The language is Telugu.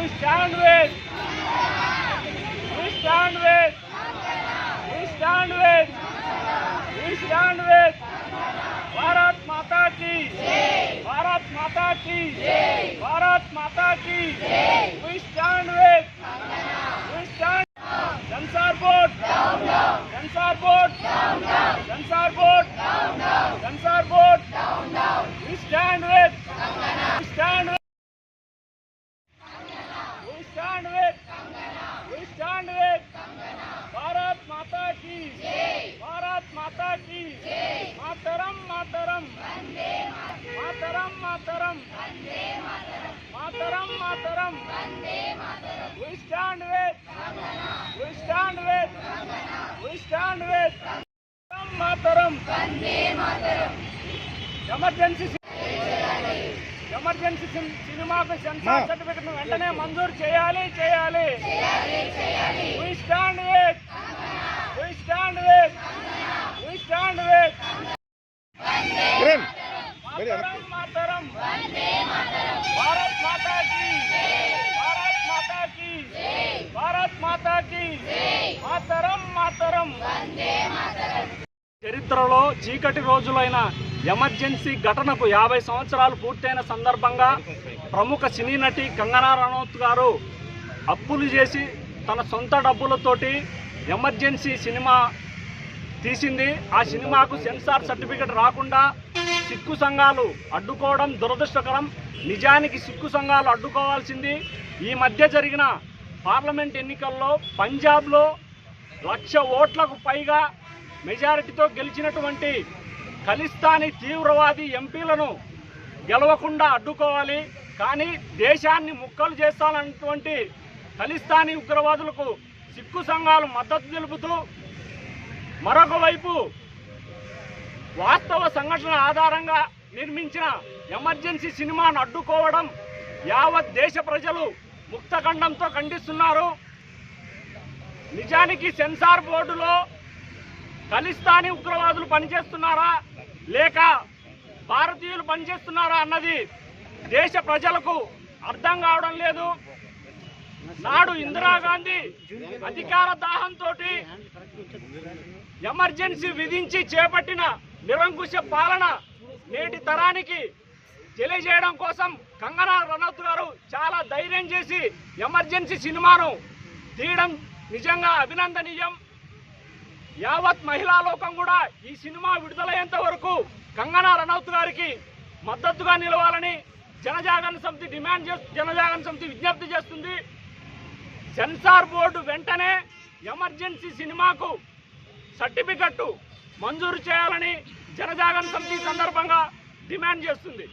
We stand with. We stand with. We stand with. We stand with. Bharat Mata की भारत माता की भारत माता की चाँद रे भारत माता की। भारत माता की। Mataram Mataram. Mataram Mataram. Mataram Mataram. Stand with stand with stand with Mataram Mataram. Emergency Emergency sin- సినిమాకు సెన్సార్ సర్టిఫికెట్ వెంటనే మంజూరు చేయాలి చేయాలి. మాతరం. మాతరం భారత్ మాతా కీ భారత్ మాతా కీ భారత్ మాతా కీ మాతరం మాతరం. చరిత్రలో చీకటి రోజులైన ఎమర్జెన్సీ ఘటనకు యాభై సంవత్సరాలు పూర్తయిన సందర్భంగా ప్రముఖ సినీ నటి కంగనా రనౌత్ గారు అప్పులు చేసి తన సొంత డబ్బులతోటి ఎమర్జెన్సీ సినిమా తీసింది. ఆ సినిమాకు సెన్సార్ సర్టిఫికెట్ రాకుండా సిక్కు సంఘాలు అడ్డుకోవడం దురదృష్టకరం. నిజానికి సిక్కు సంఘాలు అడ్డుకోవాల్సింది. ఈ మధ్య జరిగిన పార్లమెంట్ ఎన్నికల్లో పంజాబ్లో లక్ష ఓట్లకు పైగా మెజారిటీతో గెలిచినటువంటి ఖలిస్తానీ తీవ్రవాది ఎంపీలను గెలవకుండా అడ్డుకోవాలి. కానీ దేశాన్ని ముక్కలు చేస్తానటువంటి ఖలిస్తానీ ఉగ్రవాదులకు సిక్కు సంఘాలు మద్దతు తెలుపుతూ మరొక వైపు వాస్తవ సంఘటన ఆధారంగా నిర్మించిన ఎమర్జెన్సీ సినిమాను అడ్డుకోవడం యావత్ దేశ ప్రజలు ముక్తఖండంతో ఖండిస్తున్నారు. నిజానికి సెన్సార్ బోర్డులో ఖలిస్తానీ ఉగ్రవాదులు పనిచేస్తున్నారా? లేక భారతీయులు పనిచేస్తున్నారా అన్నది దేశ ప్రజలకు అర్థం కావడం లేదు. నాడు ఇందిరాగాంధీ అధికార దాహంతో ఎమర్జెన్సీ విధించి చేపట్టిన నిరంకుశ పాలన నేటి తరానికి తెలియజేయడం కోసం కంగనా రనౌత్ గారు చాలా ధైర్యం చేసి ఎమర్జెన్సీ సినిమాను తీయడం నిజంగా అభినందనీయం. యావత్ మహిళా లోకం కూడా ఈ సినిమా విడుదలయ్యేంత వరకు కంగనా రనౌత్ గారికి మద్దతుగా నిలవాలని జనజాగరణ సమితి డిమాండ్ చేస్తూ జనజాగరణ సమితి విజ్ఞప్తి చేస్తుంది. సెన్సార్ బోర్డు వెంటనే ఎమర్జెన్సీ సినిమాకు సర్టిఫికెట్ మంజూరు చేయాలని జనజాగరణ సమితి సందర్భంగా డిమాండ్ చేస్తుంది.